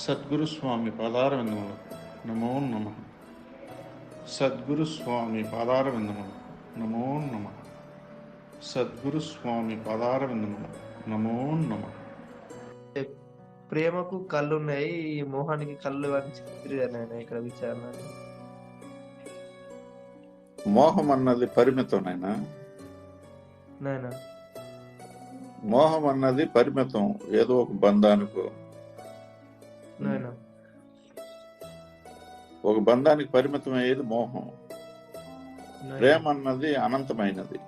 సద్గురు స్వామి పాదారవిందములు. నమో నమ. సద్గురు స్వామి పాదారవిందములు. నమో నమ. సద్గురు స్వామి పాదారవిందములు. నమో నమ. ప్రేమకు కళ్ళు ఉన్నాయి ఈ మోహానికి కళ్ళు అని చెప్పారు నాయన ఇక్కడ విచారణ. మోహం అన్నది నాయన. మోహం అన్నది పరిమితం ఏదో ఒక బంధానికో. నాయన ఒక బంధానికి పరిమితం అయ్యేది మోహం. ప్రేమ అన్నది అనంతమైనది.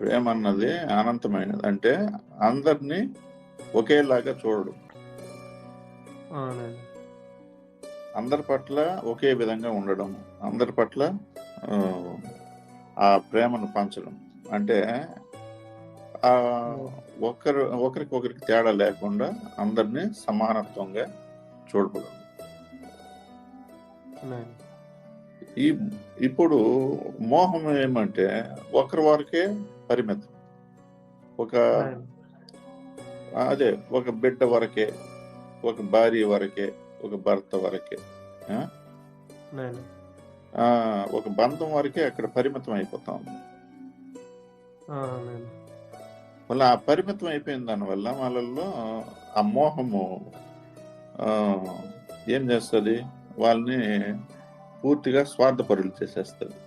ప్రేమ అన్నది అనంతమైనది. అంటే అందరినీ ఒకేలాగా చూడడం. అందరి పట్ల ఒకే విధంగా ఉండడం. అందరి పట్ల ఆ, ఆ ప్రేమను పంచడం. అంటే ఆ ఒకరు ఒకరికి ఒకరికి తేడా లేకుండా అందరినీ సమానత్వంగా చూడబడడం నాయన ఈ ఇప్పుడు మోహం ఏమంటే ఒకరి వరకే పరిమితం. ఒక అదే ఒక బిడ్డ వరకే ఒక భార్య వరకే ఒక భర్త వరకే ఒక బంధం వరకే అక్కడ పరిమితం అయిపోతా ఉంది. మళ్ళీ ఆ పరిమితం అయిపోయిన దానివల్ల వాళ్ళల్లో ఆ మోహము ఏం చేస్తుంది? వాళ్ళని పూర్తిగా స్వార్థపరులు చేసేస్తుంది.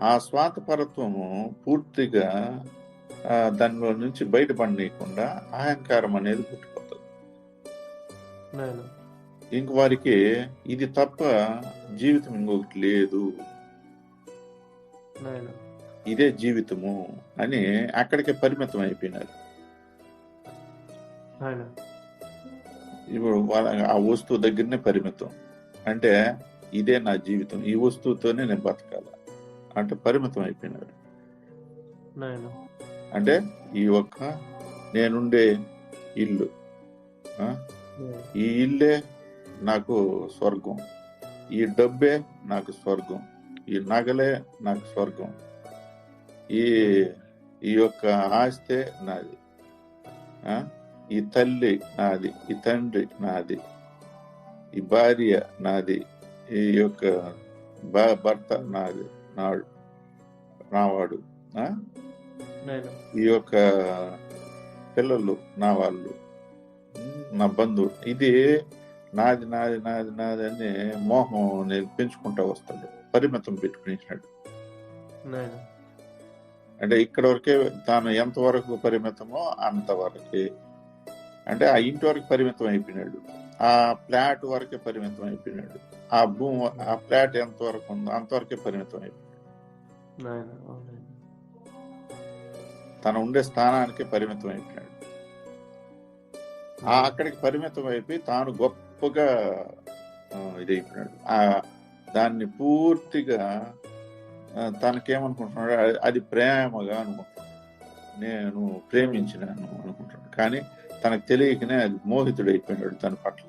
ఆ స్వార్థపరత్వము పూర్తిగా దానిలో నుంచి బయటపడనీయకుండా అహంకారం అనేది పుట్టిపోతుంది. ఇంక వారికి ఇది తప్ప జీవితం ఇంకొకటి లేదు. ఇదే జీవితము అని అక్కడికే పరిమితం అయిపోయినారు. ఇప్పుడు ఆ వస్తువు దగ్గరనే పరిమితం. అంటే ఇదే నా జీవితం ఈ వస్తువుతోనే నేను బతకాల అంటే పరిమితం అయిపోయినాడు నాయన. అంటే ఈ ఒక్క నేనుండే ఇల్లు. ఈ ఇల్లే నాకు స్వర్గం ఈ డబ్బే నాకు స్వర్గం ఈ నగలే నాకు స్వర్గం. ఈ ఈ యొక్క ఆస్తే నాది? ఈ తల్లి నాది ఈ తండ్రి నాది ఈ భార్య నాది ఈ యొక్క భర్త నాది నాడు నావాడు ఈ యొక్క పిల్లలు నా వాళ్ళు నా బంధువు. ఇది నాది నాది నాది నాది అని మోహం నేను పెంచుకుంటా వస్తాడు. పరిమితం పెట్టుకునేసినాడు. అంటే ఇక్కడ వరకే తాను ఎంతవరకు పరిమితమో అంతవరకే అంటే ఆ ఇంటి వరకు పరిమితం అయిపోయినాడు. ఆ ఫ్లాట్ వరకే పరిమితం అయిపోయినాడు. ఆ భూమి ఆ ఫ్లాట్ ఎంత వరకు ఉందో అంతవరకే పరిమితం అయిపోయినాడు. తను ఉండే స్థానానికి పరిమితం అయిపోయినాడు. ఆ అక్కడికి పరిమితం అయిపోయి తాను గొప్పగా ఆ, ఇదైపోయినాడు. ఆ దాన్ని పూర్తిగా తనకేమనుకుంటున్నాడు అది- ప్రేమగా అనుకుంటున్నాడు నేను ప్రేమించినాను అనుకుంటున్నాడు. కానీ తనకు తెలియకనే అది మోహితుడైపోయినాడు తన పట్ల.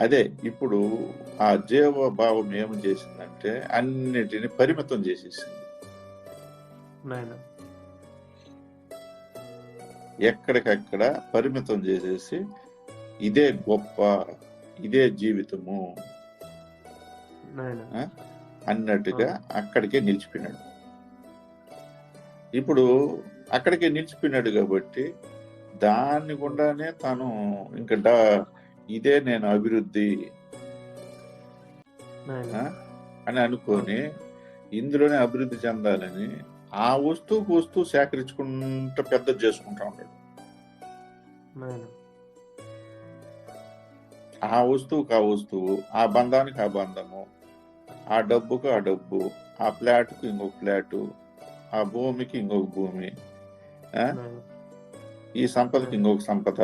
అదే ఇప్పుడు ఆ జీవ భావం ఏం చేసిందంటే అన్నిటిని పరిమితం చేసేసింది. ఎక్కడికక్కడ పరిమితం చేసేసి ఇదే గొప్ప ఇదే జీవితము. అన్నట్టుగా అక్కడికే నిలిచిపోయినాడు. ఇప్పుడు అక్కడికే నిలిచిపోయినాడు కాబట్టి దాన్ని గుండానే తాను ఇంకా ఇదే నేను అభివృద్ధి. అని అనుకొని ఇందులోనే అభివృద్ధి చెందాలని ఆ వస్తువుకు వస్తువు సేకరించుకుంటూ పెద్ద చేసుకుంటా ఉంటాడు నాయన. ఆ వస్తువుకి ఆ వస్తువు ఆ బంధానికి ఆ బంధము ఆ డబ్బుకు ఆ డబ్బు ఆ ఫ్లాట్కు ఇంకొక ఫ్లాటు ఆ భూమికి ఇంకొక భూమి ఈ సంపదకి ఇంకొక సంపద.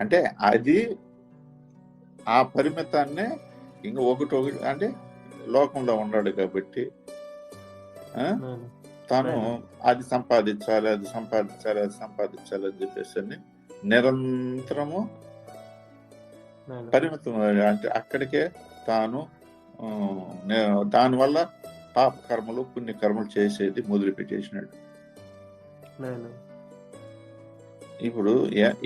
అంటే అది ఆ పరిమితాన్నే ఇంక ఒకటి ఒకటి అంటే లోకంలో ఉన్నాడు కాబట్టి తాను. అది సంపాదించాలి అది సంపాదించాలి అది సంపాదించాలి అని చెప్పేసి నిరంతరము పరిమితం అంటే అక్కడికే తాను దానివల్ల పాప కర్మలు పుణ్య కర్మలు చేసేది మొదలు పెట్టేసినాడు నాయన ఇప్పుడు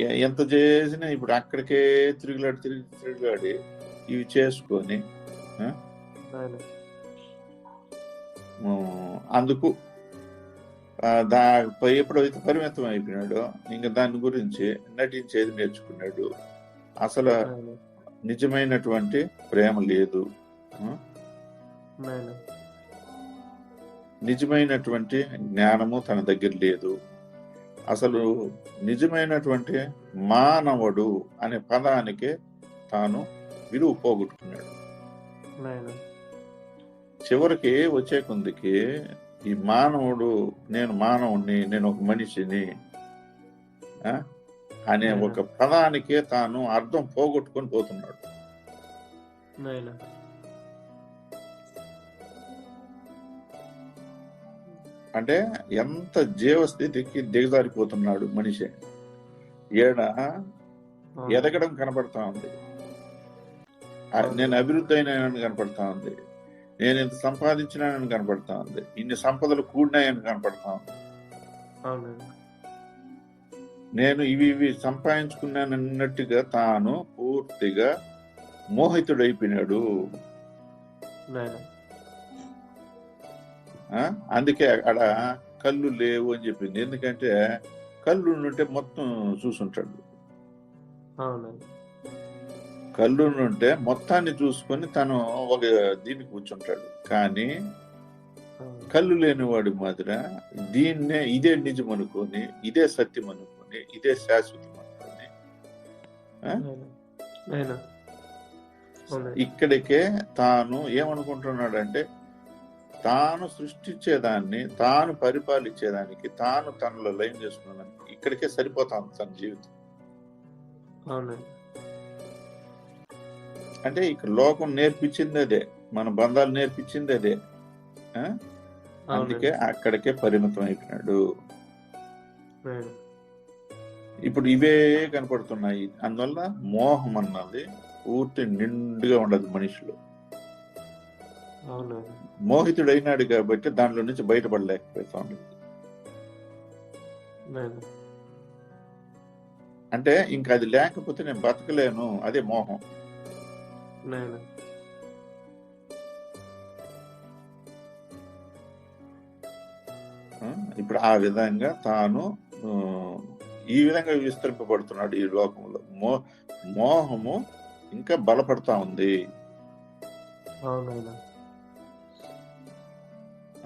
ఎంత చేసినా ఇప్పుడు అక్కడికే తిరుగులాడి తిరిగి తిరుగులాడి ఇవి చేసుకొని అందుకు దా ఎప్పుడైతే పరిమితం అయిపోయినాడో ఇంకా దాని గురించి నటించేది నేర్చుకున్నాడు. అసలు నిజమైనటువంటి ప్రేమ లేదు. నిజమైనటువంటి జ్ఞానము తన దగ్గర లేదు. అసలు నిజమైనటువంటి మానవుడు అనే పదానికి తాను విలువ పోగొట్టుకున్నాడు. చివరికి వచ్చే కొందికి ఈ మానవుడు నేను మానవుణ్ణి నేను ఒక మనిషిని అనే ఒక పదానికే తాను అర్థం పోగొట్టుకొని పోతున్నాడు. అంటే ఎంత జీవస్థితికి దిగజారిపోతున్నాడు మనిషి. ఏడ. ఎదగడం కనపడతా ఉంది. నేను అభివృద్ధి అయినానని కనపడతా ఉంది. నేను ఇంత సంపాదించినానని కనపడతా ఉంది. ఇన్ని సంపదలు కూడినాయని కనపడతా ఉంది. నేను ఇవి ఇవి సంపాదించుకున్నానన్నట్టుగా తాను పూర్తిగా మోహితుడైపోయినాడు? అందుకే అక్కడ కళ్ళు లేవు అని చెప్పింది. ఎందుకంటే కళ్ళు ఉంటే మొత్తం చూసుంటాడు. కళ్ళు ఉంటే మొత్తాన్ని చూసుకొని తను ఒక దీనికి కూర్చుంటాడు. కానీ. కళ్ళు లేనివాడి మాదిర దీన్నే ఇదే నిజం అనుకొని ఇదే సత్యం అనుకొని ఇదే శాశ్వతం అవునండి ఇక్కడికే తాను ఏమనుకుంటున్నాడంటే తాను సృష్టించేదాన్ని తాను పరిపాలించేదానికి తాను తనలో లయం చేసుకున్నానికి ఇక్కడికే సరిపోతాను తన జీవితం. అంటే ఇక్కడ లోకం నేర్పించింది అదే మన బంధాలు నేర్పించింది అదే? అందుకే అక్కడికే పరిమితం అయిపోయినాడు ఇప్పుడు ఇవే కనపడుతున్నాయి. అందువల్ల మోహం అన్నది పూర్తి నిండుగా ఉండదు మనిషిలో. అవునండి మోహితుడైనాడు కాబట్టి దానిలో నుంచి బయటపడలేకపోతా ఉండదు నాయన అంటే ఇంకా అది లేకపోతే నేను బతకలేను అదే మోహం? ఇప్పుడు ఆ విధంగా తాను ఈ విధంగా విస్తరింపబడుతున్నాడు ఈ లోకంలో. మో మోహము ఇంకా బలపడతా ఉంది.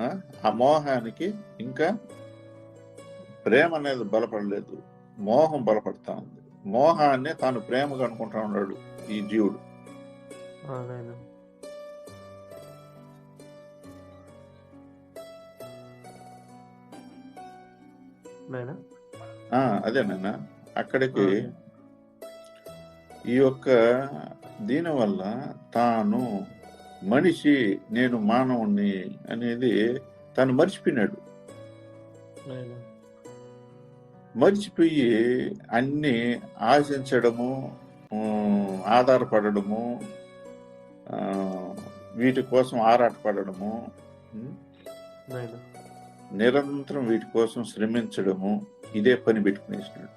ఆ? మోహానికి ఇంకా ప్రేమ అనేది బలపడలేదు. మోహం బలపడతా ఉంది. మోహాన్ని తాను ప్రేమగా అనుకుంటా ఉన్నాడు ఈ జీవుడు. అవునైనా నాయనా ఆ అదేనన్నా అక్కడికి ఈ యొక్క దీని వల్ల తాను మనిషి నేను మానవుణ్ణి అనేది తను మర్చిపోయినాడు. మర్చిపోయి అన్ని ఆశించడము ఉమ్, ఆధారపడడము ఆ, వీటి కోసం నాయనా నిరంతరం వీటి కోసం శ్రమించడము ఇదే పని పెట్టుకునేసినాడు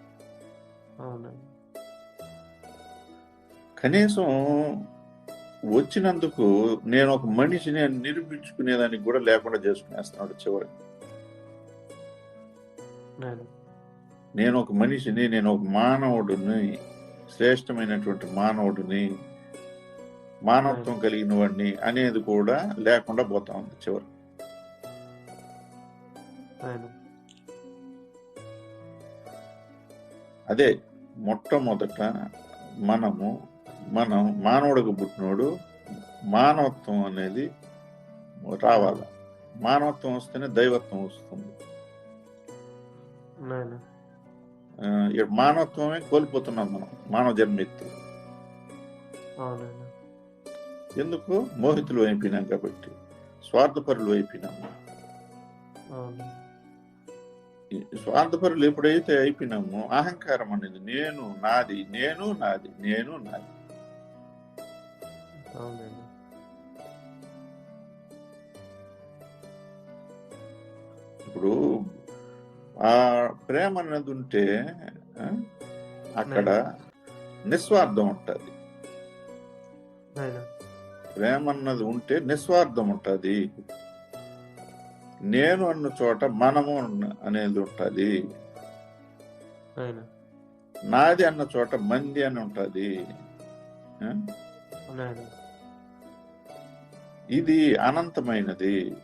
కనీసం వచ్చినందుకు నేను ఒక మనిషిని నిరూపించుకునేదానికి కూడా లేకుండా చేసుకునేస్తున్నాడు చివరి నేను ఒక మనిషిని నేను ఒక మానవుడిని శ్రేష్టమైనటువంటి మానవుడిని మానవత్వం కలిగిన వాడిని అనేది కూడా లేకుండా పోతా ఉంది చివరి నాయనా అదే మొట్టమొదట మనము మనం మానవుడికి పుట్టినోడు మానవత్వం అనేది రావాలి. మానవత్వం వస్తేనే దైవత్వం వస్తుంది. మానవత్వమే కోల్పోతున్నాం మనం మానవ జన్మెత్తి ఎందుకు? మోహితులు అయిపోయినాం కాబట్టి స్వార్థపరులు అయిపోయినాము స్వార్థపరులు ఎప్పుడైతే అయిపోయినామో. అహంకారం అనేది నేను నాది నేను నాది నేను నాది. ఇప్పుడు ఆ ప్రేమ అనేది ఉంటే అక్కడ నిస్వార్థం ఉంటుంది. ప్రేమ అన్నది ఉంటే నిస్వార్థం ఉంటుంది. నేను అన్న చోట మనము అనేది ఉంటుంది. నాది అన్న చోట మంది అని ఉంటుంది. ఇది అనంతమైనది.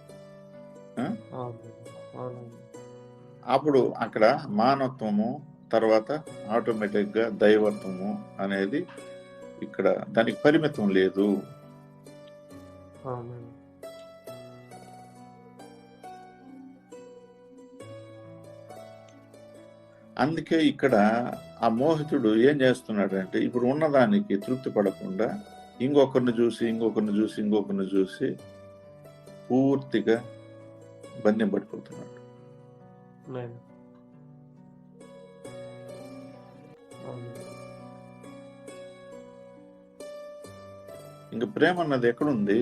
అప్పుడు అక్కడ మానవత్వము తర్వాత ఆటోమేటిక్గా దైవత్వము అనేది ఇక్కడ దానికి పరిమితం లేదు. అందుకే ఇక్కడ ఆ మోహితుడు ఏం చేస్తున్నాడంటే ఇప్పుడు ఉన్నదానికి తృప్తి పడకుండా ఇంకొకరిని చూసి ఇంకొకరిని చూసి ఇంకొకరిని చూసి పూర్తిగా బంధం పడిపోతున్నాడు. ఇంకా ప్రేమ అన్నది ఎక్కడుంది?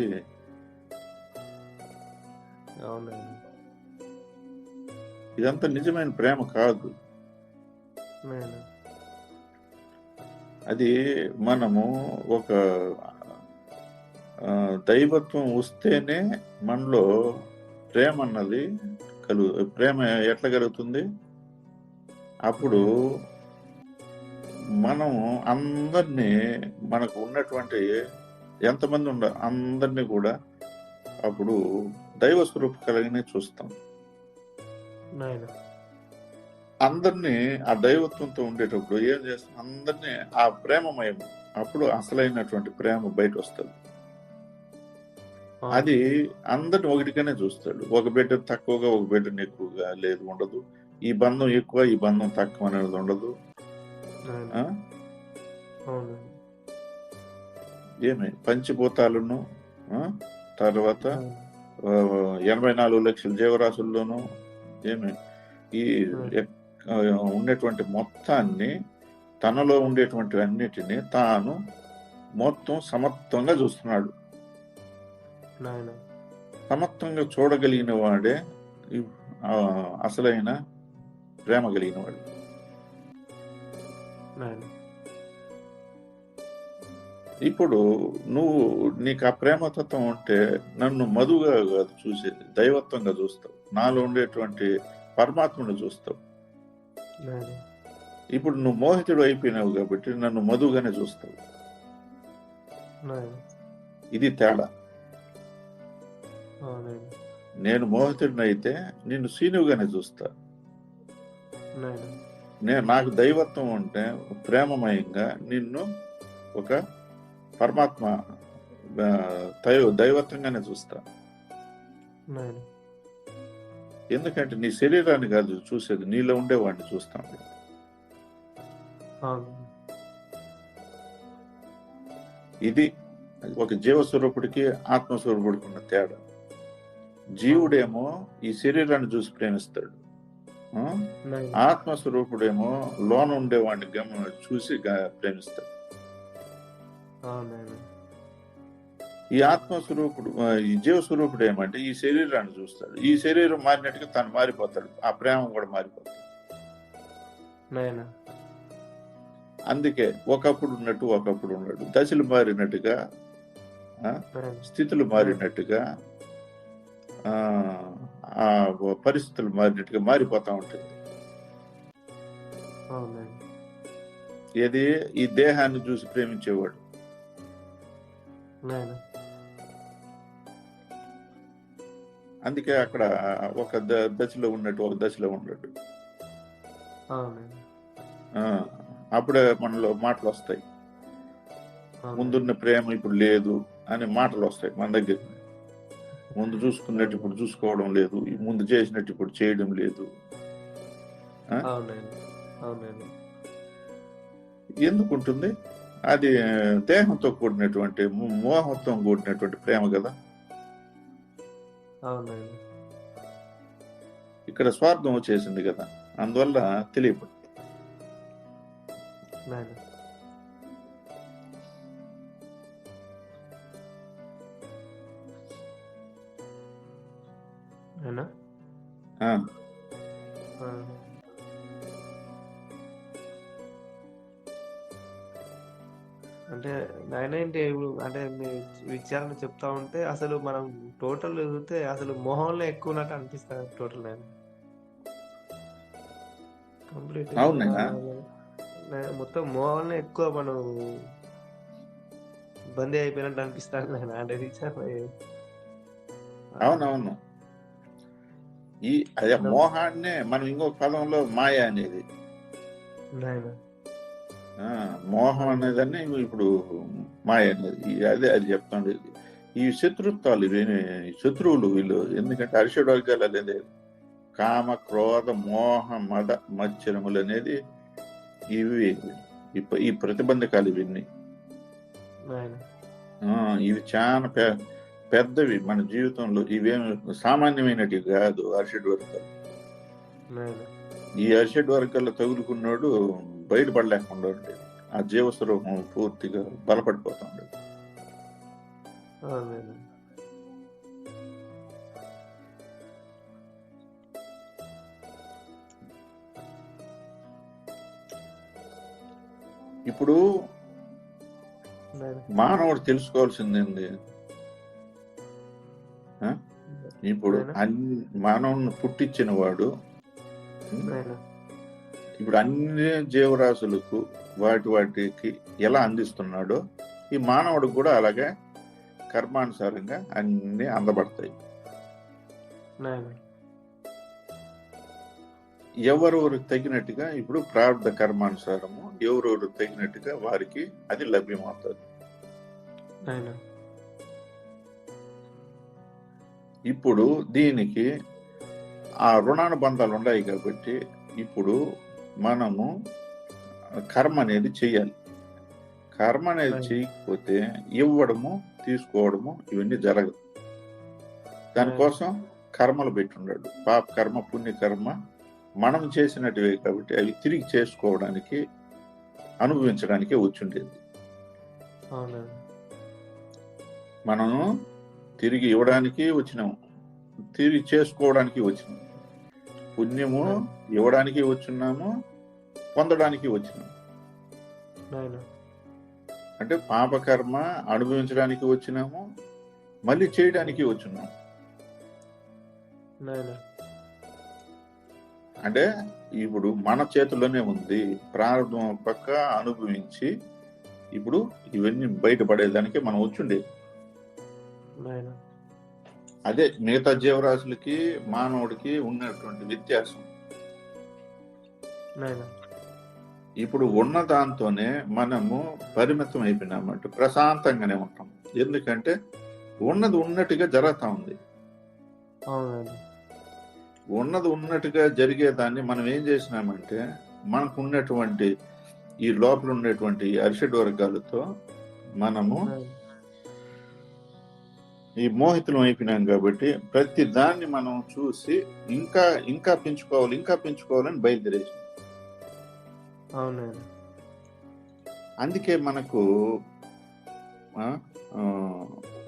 ఇదంతా నిజమైన ప్రేమ కాదు. అది మనము ఒక దైవత్వం వస్తేనే మనలో ప్రేమ అన్నది కలు ప్రేమ ఎట్లా కలుగుతుంది? అప్పుడు మనం అందరినీ మనకు ఉన్నటువంటి ఎంతమంది ఉండ అందరినీ కూడా అప్పుడు దైవ స్వరూప కలిగిన చూస్తాం అందరినీ ఆ దైవత్వంతో ఉండేటప్పుడు ఏం చేస్తాం? అందరినీ ఆ ప్రేమమయం. అప్పుడు అసలైనటువంటి ప్రేమ బయట వస్తుంది అది అందరిని ఒకటిగానే చూస్తాడు. ఒక బిడ్డ తక్కువగా ఒక బిడ్డని ఎక్కువగా లేదు ఉండదు. ఈ బంధం ఎక్కువ ఈ బంధం తక్కువ అనేది ఉండదు. ఏమి? పంచిభూతాలను? తర్వాత ఎనభై నాలుగు లక్షల జీవరాశుల్లోనూ ఏమి? ఈ ఉండేటువంటి మొత్తాన్ని తనలో ఉండేటువంటి అన్నిటిని తాను మొత్తం సమత్వంగా చూస్తున్నాడు. సమత్వంగా చూడగలిగిన వాడే అసలైన ప్రేమ కలిగిన వాడు. ఇప్పుడు నువ్వు నీకు ఆ ప్రేమతత్వం ఉంటే నన్ను మధుగా కాదు చూసేది దైవత్వంగా చూస్తావు. నాలో ఉండేటువంటి పరమాత్మను చూస్తావు. ఇప్పుడు నువ్వు మోహితుడు అయిపోయినావు కాబట్టి నన్ను మధుగానే చూస్తావు. ఇది తేడా. నేను మోహితుడిని అయితే నిన్ను సీనువుగానే చూస్తా. నేను నాకు దైవత్వం ఉంటే ప్రేమమయంగా నిన్ను ఒక పరమాత్మ దైవ దైవత్వంగానే చూస్తా. ఎందుకంటే నీ శరీరాన్ని కాదు చూసేది. నీలో ఉండేవాడిని అవును. ఇది ఒక జీవస్వరూపుడికి ఆత్మస్వరూపుడికి ఉన్న తేడా. జీవుడేమో ఈ శరీరాన్ని చూసి ప్రేమిస్తాడు. ఆత్మస్వరూపుడేమో లోన ఉండేవాడిని గమ చూసి ప్రేమిస్తాడు. ఈ ఆత్మస్వరూపుడు ఈ జీవస్వరూపుడు ఏమంటే ఈ శరీరాన్ని చూస్తాడు. ఈ శరీరం మారినట్టుగా తను మారిపోతాడు. ఆ ప్రేమ కూడా మారిపోతాడు అందుకే ఒకప్పుడు ఉన్నట్టు ఒకప్పుడు ఉన్నాడు దశలు మారినట్టుగా స్థితులు మారినట్టుగా ఆ, ఆ పరిస్థితులు మారినట్టుగా మారిపోతా ఉంటుంది. ఏది? ఈ దేహాన్ని చూసి ప్రేమించేవాడు. అందుకే అక్కడ ఒక దశలో ఉన్నట్టు ఒక దశలో ఆ, అప్పుడే మనలో మాటలు వస్తాయి. ముందున్న ప్రేమ ఇప్పుడు లేదు అనే మాటలు వస్తాయి మన దగ్గర. ముందు చూసుకున్నట్టు ఇప్పుడు చూసుకోవడం లేదు ముందు చేసినట్టు ఇప్పుడు చేయడం లేదు. ఎందుకు ఉంటుంది అది దేహంతో కూడినటువంటి మోహంతో కూడినటువంటి ప్రేమ కదా. అవునండి. ఇక్కడ స్వార్థం వచ్చేసింది కదా అందువల్ల తెలియదు నాయన అంటే నాయన ఏంటి అంటే మీ విచారణ చెప్తా ఉంటే అసలు మనం టోటల్ చూస్తే అసలు మొహంలో ఎక్కువ ఉన్నట్టు అనిపిస్తుంది టోటల్ నేను. కంప్లీట్. మొత్తం మొహంలో ఎక్కువ మనం బందీ అయిపోయినట్టు అనిపిస్తాను నేను అంటే విచారణ అవునవును. ఈ అదే మోహాన్నే మనం ఇంకొక పదంలో మాయ అనేది. నాయన. మోహం అనేదాన్ని ఇప్పుడు మాయ అనేది అదే అది చెప్తాను. ఈ శత్రుత్వాలు ఇవి శత్రువులు వీళ్ళు. ఎందుకంటే అరిషడ్ వర్గాలు అనేది కామ క్రోధ మోహ మద మత్సరములు అనేది ఇవి. ఈ ప్రతిబంధకాలు ఇవన్నీ. ఇవి చాలా పె పెద్దవి మన జీవితంలో. ఇవేమి సామాన్యమైనటివి కాదు అరిషడ్ వర్గాలు. ఈ అరిషడ్ వర్గాల్లో తగులుకున్నాడు బయటపడలేకుండా ఉండేది ఆ జీవస్వరూపం పూర్తిగా బలపడిపోతా ఉండేది ఇప్పుడు మానవుడు తెలుసుకోవాల్సింది ఏంది ఆ? ఇప్పుడు. అన్ని మానవుని పుట్టించిన వాడు ఇప్పుడు అన్ని జీవరాశులకు వాటి వాటికి ఎలా అందిస్తున్నాడో ఈ మానవుడికి కూడా అలాగే కర్మానుసారంగా అన్ని అందబడతాయి. నాయన ఎవరెవరికి తగినట్టుగా ఇప్పుడు ప్రారంభ కర్మానుసారము ఎవరెవరు తగినట్టుగా వారికి అది లభ్యమవుతుంది. ఇప్పుడు దీనికి ఆ రుణానుబంధాలు ఉన్నాయి కాబట్టి ఇప్పుడు మనము కర్మ అనేది చేయాలి. కర్మ అనేది. చేయకపోతే ఇవ్వడము తీసుకోవడము ఇవన్నీ జరగదు. దానికోసం కర్మలు పెట్టున్నాడు పాప కర్మ పుణ్య కర్మ మనం చేసినట్టువే కాబట్టి అవి తిరిగి చేసుకోవడానికి అనుభవించడానికే వచ్చిండేది. మనము తిరిగి ఇవ్వడానికి వచ్చినాము. తిరిగి చేసుకోవడానికి వచ్చినాము. పుణ్యము ఇవ్వడానికి వచ్చున్నాము పొందడానికి వచ్చినాము అంటే పాపకర్మ అనుభవించడానికి వచ్చినాము మళ్ళీ చేయడానికి వచ్చున్నాము. నాయన. అంటే ఇప్పుడు మన చేతుల్లోనే ఉంది ప్రారంభం పక్క అనుభవించి ఇప్పుడు ఇవన్నీ బయటపడేదానికి మనం వచ్చుండేది. నాయన. అదే మిగతా జీవరాశులకి మానవుడికి ఉన్నటువంటి వ్యత్యాసం. ఇప్పుడు ఉన్న దాంతోనే మనము పరిమితం అయిపోయినామంటే ప్రశాంతంగానే ఉంటాం. ఎందుకంటే ఉన్నది ఉన్నట్టుగా జరుగుతా ఉంది. ఉన్నది ఉన్నట్టుగా జరిగేదాన్ని మనం ఏం చేసినామంటే మనకు ఉన్నటువంటి ఈ లోపల ఉన్నటువంటి అరిషడ్ వర్గాలతో మనము ఈ మోహితులం అయిపోయినాం కాబట్టి ప్రతి దాన్ని మనం చూసి ఇంకా ఇంకా పెంచుకోవాలి ఇంకా పెంచుకోవాలని బయలుదేరేసాం. అవునండి. అందుకే మనకు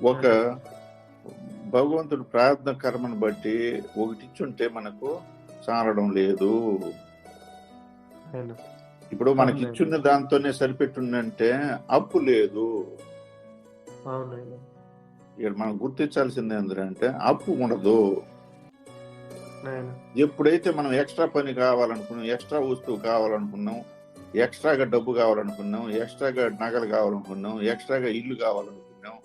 ఒక భగవంతుడు ప్రార్థన కర్మను బట్టి ఒకటి ఇచ్చుంటే మనకు చాలడం లేదు. ఇప్పుడు మనకి. ఇచ్చున్న దాంతోనే సరిపెట్టుందంటే అప్పు లేదు. అవునండి. ఇక్కడ మనం గుర్తించాల్సింది ఏంటంటే అప్పు ఉండదు. ఎప్పుడైతే మనం ఎక్స్ట్రా పని కావాలనుకున్నాం ఎక్స్ట్రా వస్తువు కావాలనుకున్నాం ఎక్స్ట్రాగా డబ్బు కావాలనుకున్నాం ఎక్స్ట్రాగా నగలు కావాలనుకున్నాం ఎక్స్ట్రాగా ఇల్లు కావాలనుకున్నాం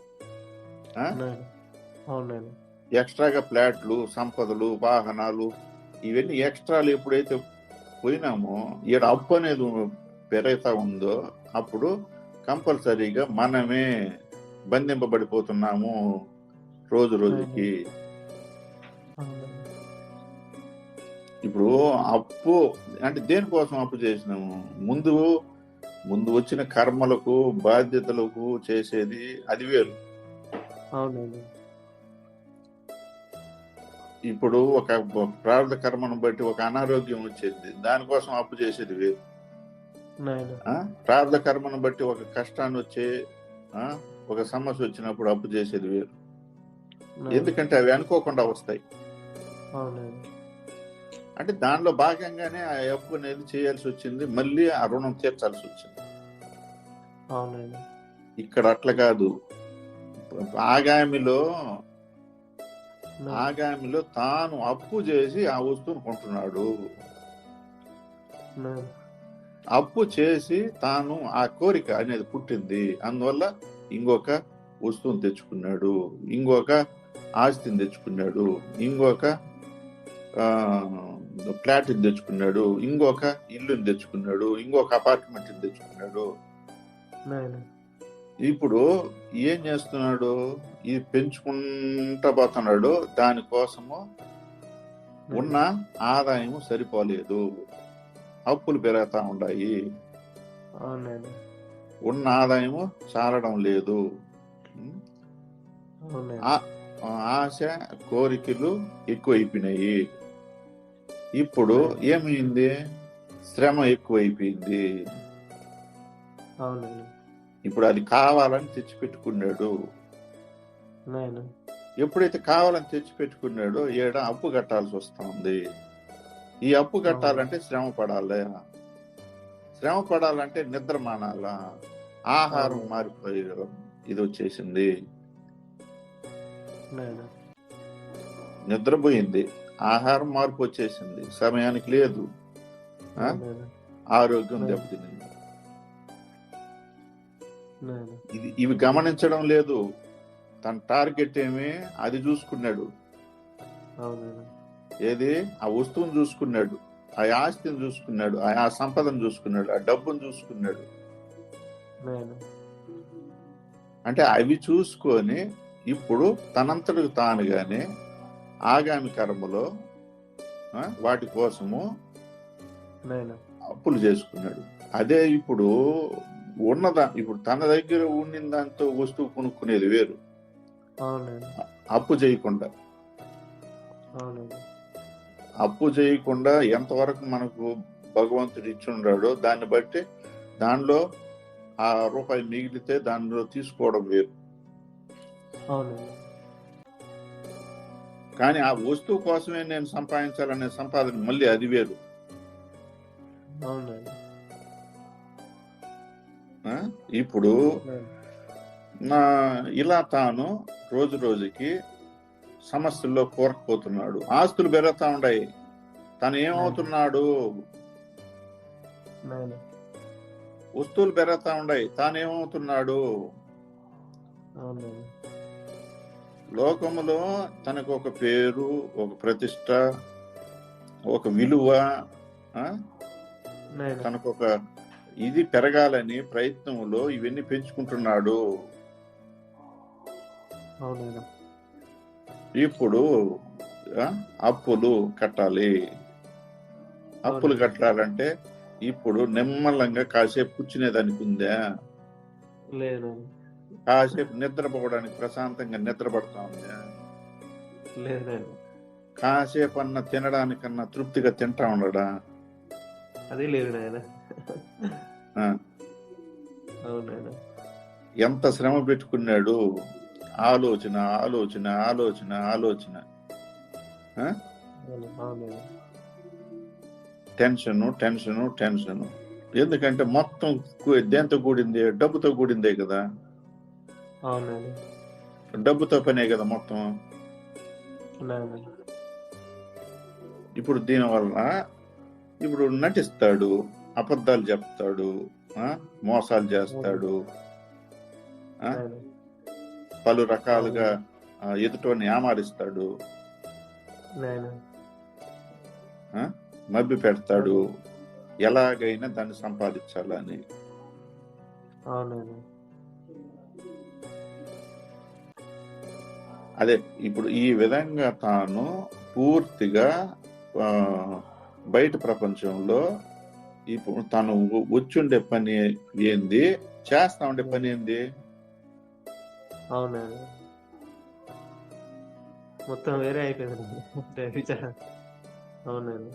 ఎక్స్ట్రాగా ఫ్లాట్లు సంపదలు వాహనాలు ఇవన్నీ ఎక్స్ట్రాలు ఎప్పుడైతే పోయినామో ఈడ అప్పు అనేది పెరుగుతా ఉందో అప్పుడు కంపల్సరీగా మనమే బంధింపబడిపోతున్నాము రోజు రోజుకి. ఇప్పుడు అప్పు అంటే దేనికోసం అప్పు చేసినాము? ముందు ముందు వచ్చిన కర్మలకు బాధ్యతలకు చేసేది అది వేరు. ఇప్పుడు ఒక ప్రారంభ కర్మను బట్టి ఒక అనారోగ్యం వచ్చేది. దానికోసం అప్పు చేసేది వేరు? ప్రారంభ కర్మను బట్టి ఒక కష్టాన్ని వచ్చే? ఒక సమస్య వచ్చినప్పుడు అప్పు చేసేది వేరు. ఎందుకంటే అవి అనుకోకుండా వస్తాయి. అంటే దానిలో భాగంగానే ఆ అప్పు అనేది చేయాల్సి వచ్చింది. మళ్ళీ ఆ రుణం తీర్చాల్సి వచ్చింది. ఇక్కడ అట్లా కాదు. ఆగామిలో. ఆగామిలో తాను అప్పు చేసి ఆ వస్తువును కొంటున్నాడు. అప్పు చేసి తాను ఆ కోరిక అనేది పుట్టింది. అందువల్ల ఇంకొక వస్తువుని తెచ్చుకున్నాడు ఇంకొక ఆస్తిని తెచ్చుకున్నాడు ఇంకొక ఫ్లాట్ని తెచ్చుకున్నాడు ఇంకొక ఇల్లుని తెచ్చుకున్నాడు ఇంకొక అపార్ట్మెంట్ని తెచ్చుకున్నాడు. ఇప్పుడు ఏం చేస్తున్నాడు? ఇది పెంచుకుంటా పోతున్నాడు దానికోసము ఉన్న ఆదాయం సరిపోలేదు. అప్పులు పెరుగుతా ఉన్నాయి. ఉన్న ఆదాయము చాలడం లేదు. ఆశ కోరికలు ఎక్కువైపోయినాయి. ఇప్పుడు ఏమైంది? శ్రమ ఎక్కువైపోయింది. ఇప్పుడు అది కావాలని తెచ్చిపెట్టుకున్నాడు. ఎప్పుడైతే కావాలని తెచ్చిపెట్టుకున్నాడో ఏడ అప్పు కట్టాల్సి వస్తుంది? ఈ అప్పు కట్టాలంటే శ్రమ పడాలి. శ్రమ పడాలంటే నిద్ర మానాలా. ఆహారం. మారిపోయి ఇది వచ్చేసింది. నిద్రపోయింది ఆహారం మార్పు వచ్చేసింది. సమయానికి లేదు. ఆరోగ్యం. దెబ్బతింది ఇది ఇవి గమనించడం లేదు. తన టార్గెట్ ఏమి? అది చూసుకున్నాడు. ఏది? ఆ వస్తువుని చూసుకున్నాడు. ఆ ఆస్తిని చూసుకున్నాడు ఆ సంపదను చూసుకున్నాడు ఆ డబ్బును చూసుకున్నాడు. అంటే అవి చూసుకొని ఇప్పుడు తనంతటికి తానుగానే ఆగామి కర్మలో వాటి కోసము అప్పులు చేసుకున్నాడు. అదే ఇప్పుడు ఉన్నదా ఇప్పుడు తన దగ్గర ఉండిన దాంతో వస్తువు కొనుక్కునేది వేరు. అప్పు చేయకుండా. అప్పు చేయకుండా ఎంతవరకు మనకు భగవంతుడు ఇచ్చుండాడో దాన్ని బట్టి దానిలో ఆ రూపాయి మిగిలితే దానిలో తీసుకోవడం వేరు కానీ ఆ వస్తువు కోసమే నేను సంపాదించాలనే సంపాదన మళ్ళీ అది వేరు? ఇప్పుడు. నా ఇలా తాను రోజు రోజుకి సమస్యల్లో కోరకపోతున్నాడు. ఆస్తులు పెరుగుతా ఉన్నాయి. తను ఏమవుతున్నాడు? వస్తువులు పెరుగుతా ఉన్నాయి. తాను ఏమవుతున్నాడు? అవునండి లోకములో తనకు ఒక పేరు ఒక ప్రతిష్ట ఒక విలువ తనకు ఒక ఇది పెరగాలని ప్రయత్నంలో ఇవన్నీ పెంచుకుంటున్నాడు. ఇప్పుడు అప్పులు కట్టాలి. అప్పులు. కట్టాలంటే ఇప్పుడు నిమ్మలంగా కాసేపు కూర్చునేదానికి ఉందా? లేదండి కాసేపు నిద్రపోవడానికి ప్రశాంతంగా నిద్రపడతా ఉందా? లేదండి. కాసేపు అన్న తినడానికన్నా తృప్తిగా తింటా ఉండడా? అది లేదు ఎంత శ్రమ పెట్టుకున్నాడు? ఆలోచన ఆలోచన ఆలోచన ఆలోచన. Tension tension tension. ఎందుకంటే మొత్తం దేంతో కూడింది? డబ్బుతో కూడిందే కదా? డబ్బుతో పనే కదా మొత్తం? ఇప్పుడు దీనివల్ల ఇప్పుడు నటిస్తాడు అబద్ధాలు చెప్తాడు మోసాలు చేస్తాడు పలు రకాలుగా ఎదుటోని ఆమారిస్తాడు మభ్య పెడతాడు. ఎలాగైనా దాన్ని సంపాదించాలని. అదే ఇప్పుడు ఈ విధంగా తాను పూర్తిగా బయట ప్రపంచంలో ఇప్పుడు తను వచ్చుండే పని ఏంది? చేస్తా ఉండే పని ఏంది? అవునండి మొత్తం వేరే అయిపోయింది. విచారం అవునండి.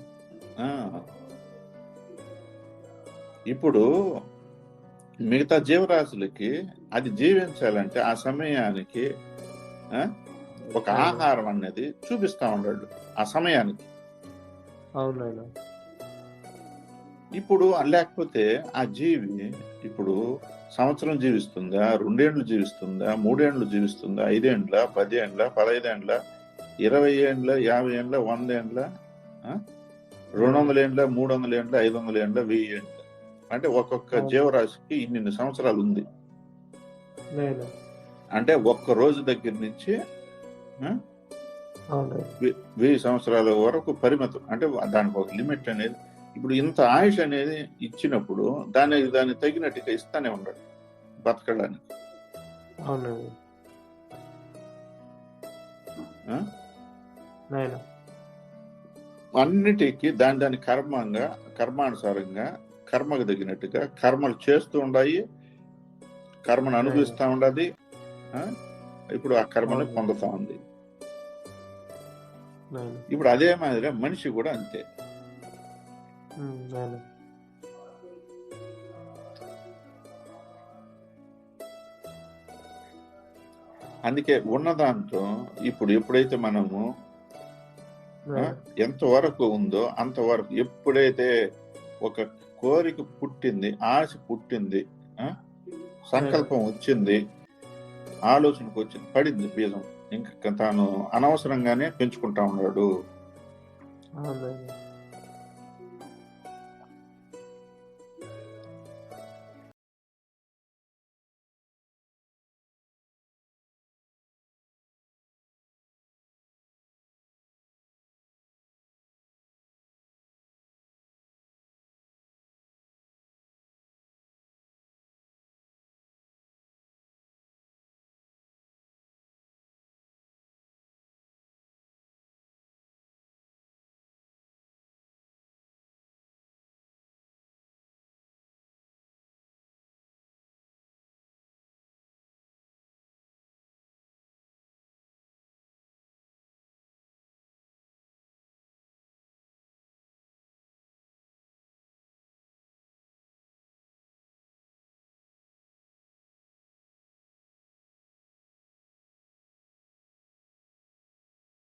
ఇప్పుడు మిగతా జీవరాశులకి అది జీవించాలంటే ఆ సమయానికి ఒక ఆహారం అనేది చూపిస్తా ఉన్నాడు ఆ సమయానికి. అవునండి ఇప్పుడు లేకపోతే ఆ జీవి ఇప్పుడు సంవత్సరం జీవిస్తుందా? రెండేండ్లు జీవిస్తుందా? మూడేండ్లు జీవిస్తుందా? ఐదేండ్ల? పదేండ్ల? పదైదేండ్ల ఇరవై ఏండ్ల యాభై ఏండ్ల వంద ఏండ్ల? రెండు వందల ఏండ్ల మూడు వందల ఏండ్ల ఐదు వందల ఏండ్ల వెయ్యి ఏండ్ల అంటే ఒక్కొక్క. జీవరాశికి ఇన్ని సంవత్సరాలు ఉంది. అంటే ఒక్క రోజు దగ్గర నుంచి వెయ్యి సంవత్సరాల వరకు పరిమితం. అంటే దానికి ఒక లిమిట్ అనేది ఇప్పుడు ఇంత ఆయుష్ అనేది ఇచ్చినప్పుడు దాని దాన్ని తగినట్టుగా ఇస్తానే ఉన్నాడు బతకడానికి. అన్నిటికీ దాని దాని కర్మంగా కర్మానుసారంగా కర్మకు తగినట్టుగా కర్మలు చేస్తూ ఉండాయి. కర్మను అనుభవిస్తూ ఉండాలి ఆ? ఇప్పుడు ఆ కర్మను. పొందుతా ఉంది. ఇప్పుడు అదే మాదిరిగా మనిషి కూడా అంతే. అందుకే ఉన్న దాంతో ఇప్పుడు ఎప్పుడైతే మనము ఎంతవరకు ఉందో అంతవరకు ఎప్పుడైతే ఒక కోరిక పుట్టింది ఆశ పుట్టింది సంకల్పం వచ్చింది ఆలోచనకు వచ్చింది పడింది బీజం. ఇంకా తాను అనవసరంగానే పెంచుకుంటా ఉన్నాడు.